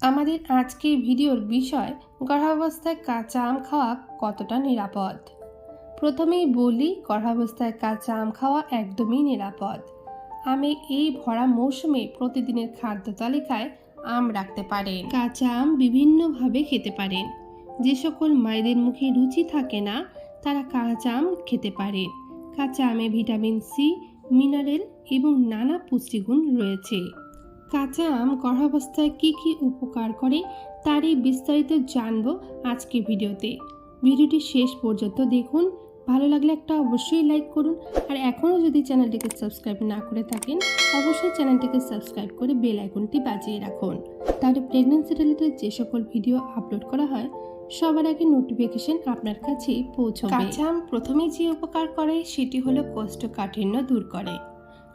আমাদের আজকের ভিডিওর বিষয়, গর্ভাবস্থায় কাঁচা আম খাওয়া কতটা নিরাপদ? প্রথমেই বলি, গর্ভাবস্থায় কাঁচা আম খাওয়া একদমই নিরাপদ। আমে এই ভরা মৌসুমে প্রতিদিনের খাদ্য তালিকায় আম রাখতে পারেন। কাঁচা আম বিভিন্নভাবে খেতে পারেন। যে সকল মায়েদের মুখে রুচি থাকে না, তারা কাঁচা আম খেতে পারেন। কাঁচা আমে ভিটামিন সি, মিনারেল এবং নানা পুষ্টিগুণ রয়েছে। কাঁচা আম গর্ভাবস্থায় কী কী উপকার করে তারই বিস্তারিত জানব আজকে ভিডিওতে। ভিডিওটি শেষ পর্যন্ত দেখুন, ভালো লাগলে একটা অবশ্যই লাইক করুন, আর এখনও যদি চ্যানেলটিকে সাবস্ক্রাইব না করে থাকেন, অবশ্যই চ্যানেলটিকে সাবস্ক্রাইব করে বেল আইকনটি বাজিয়ে রাখুন। তাহলে প্রেগনেন্সি রিলেটেড যে সকল ভিডিও আপলোড করা হয়, সবার আগে নোটিফিকেশন আপনার কাছে পৌঁছবে। কাঁচা আম প্রথমে যে উপকার করে, সেটি হলো কোষ্ঠকাঠিন্য দূর করে।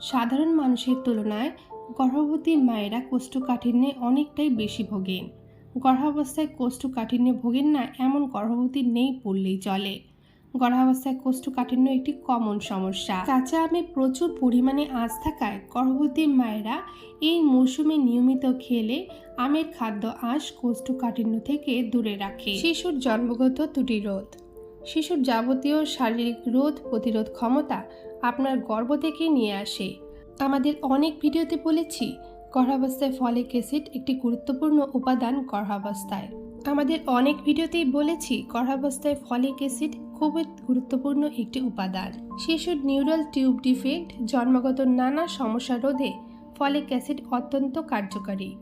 সাধারণ মানুষের তুলনায় গর্ভবতী মায়েরা কোষ্ঠকাঠিন্যে অনেকটাই বেশি ভোগেন। গর্ভাবস্থায় কোষ্ঠকাঠিন্যে ভোগেন না এমন গর্ভবতী নেই পড়লেই চলে। গর্ভাবস্থায় কোষ্ঠকাঠিন্য একটি কমন সমস্যা। কাঁচা আমে প্রচুর পরিমাণে আঁচ থাকায় গর্ভবতী মায়েরা এই মৌসুমে নিয়মিত খেলে আমের খাদ্য আঁশ কোষ্ঠকাঠিন্য থেকে দূরে রাখে। শিশুর জন্মগত ত্রুটি রোধ। শিশুর যাবতীয় শারীরিক রোধ প্রতিরোধ ক্ষমতা আপনার গর্ভ থেকে নিয়ে আসে। আমাদের অনেক ভিডিওতে বলেছি, গর্ভাবস্থায় ফলিক অ্যাসিড একটি গুরুত্বপূর্ণ উপাদান গর্ভাবস্থায়। আমাদের অনেক ভিডিওতেই বলেছি, গর্ভাবস্থায় ফলিক অ্যাসিড খুবই গুরুত্বপূর্ণ একটি উপাদান। শিশুর নিউরাল টিউব ডিফেক্ট, জন্মগত নানা সমস্যা রোধে ফলিক অ্যাসিড অত্যন্ত কার্যকারী।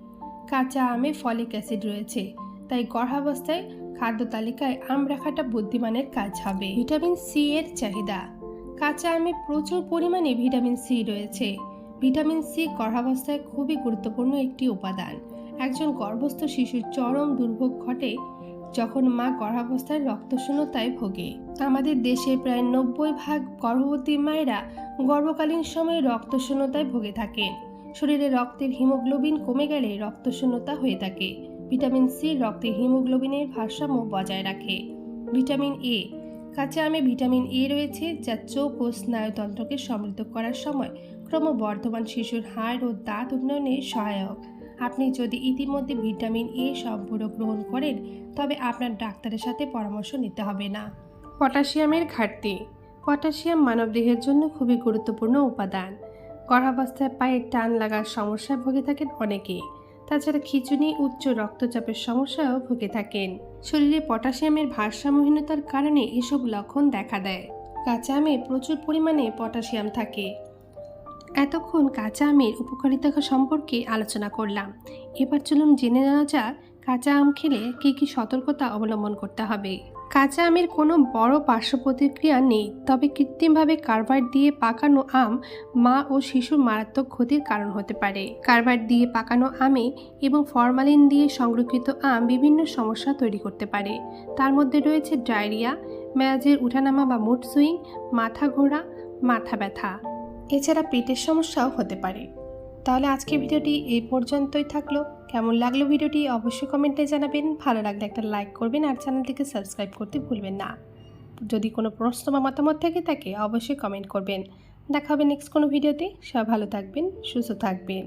কাঁচা আমে ফলিক অ্যাসিড রয়েছে, তাই গর্ভাবস্থায় খাদ্য তালিকায় আম রাখাটা বুদ্ধিমানের কাজ হবে। ভিটামিন সি এর চাহিদা। কাঁচা আমে প্রচুর পরিমাণে ভিটামিন সি রয়েছে। ভিটামিন সি গর্ভাবস্থায় খুবই গুরুত্বপূর্ণ একটি উপাদান। একজন গর্ভস্থ শিশুর চরম দুর্ভোগ ঘটে যখন মা গর্ভাবস্থায় রক্তশূন্যতায় ভোগে। আমাদের দেশে প্রায় নব্বই ভাগ গর্ভবতী মায়েরা গর্ভকালীন সময়ে রক্তশূন্যতায় ভোগে থাকে। শরীরে রক্তের হিমোগ্লোবিন কমে গেলে রক্তশূন্যতা হয়ে থাকে। ভিটামিন সি রক্তে হিমোগ্লোবিনের ভারসাম্য বজায় রাখে। ভিটামিন এ কাঁচা আমে ভিটামিন এ রয়েছে, যা চোখ ও স্নায়ুতন্ত্রকে সমৃদ্ধ করার সময় ক্রমবর্ধমান শিশুর হাড় ও দাঁত উন্নয়নে সহায়ক। আপনি যদি ইতিমধ্যে ভিটামিন এ সম্পূরক গ্রহণ করেন, তবে আপনার ডাক্তারের সাথে পরামর্শ নিতে হবে না। পটাশিয়ামের ঘাটতি। পটাশিয়াম মানবদেহের জন্য খুবই গুরুত্বপূর্ণ উপাদান। গর্ভাবস্থায় পায়ে টান লাগার সমস্যায় ভুগে থাকেন অনেকেই। তাছাড়া খিচুনি উচ্চ রক্তচাপের সমস্যাও ভুগে থাকেন। শরীরে পটাশিয়ামের ভারসাম্যহীনতার কারণে এসব লক্ষণ দেখা দেয়। কাঁচা আমে প্রচুর পরিমাণে পটাশিয়াম থাকে। এতক্ষণ কাঁচা আমের উপকারিতা সম্পর্কে আলোচনা করলাম। এবার চলুন জেনে নেওয়া যাক কাঁচা আম খেলে কী কী সতর্কতা অবলম্বন করতে হবে। কাঁচা আমের কোনো বড় পার্শ্ব প্রতিক্রিয়া নেই, তবে কৃত্রিমভাবে কার্বাইড দিয়ে পাকানো আম মা ও শিশুর মারাত্মক ক্ষতির কারণ হতে পারে। কার্বাইড দিয়ে পাকানো আমে এবং ফরমালিন দিয়ে সংরক্ষিত আম বিভিন্ন সমস্যা তৈরি করতে পারে। তার মধ্যে রয়েছে ডায়রিয়া, মেয়াজের উঠানামা বা মুড সুইং, মাথা ঘোরা, মাথা ব্যথা। এছাড়া পেটের সমস্যাও হতে পারে। তাহলে আজকে ভিডিওটি এই পর্যন্তই থাকল। কেমন লাগল ভিডিওটি অবশ্যই কমেন্টে জানাবেন। ভালো লাগলে একটা লাইক করবেন আর চ্যানেলটিকে সাবস্ক্রাইব করতে ভুলবেন না। যদি কোনো প্রশ্ন বা মতামত থেকে থাকে, অবশ্যই কমেন্ট করবেন। দেখা হবে নেক্সট কোনো ভিডিওতে। সবাই ভালো থাকবেন, সুস্থ থাকবেন।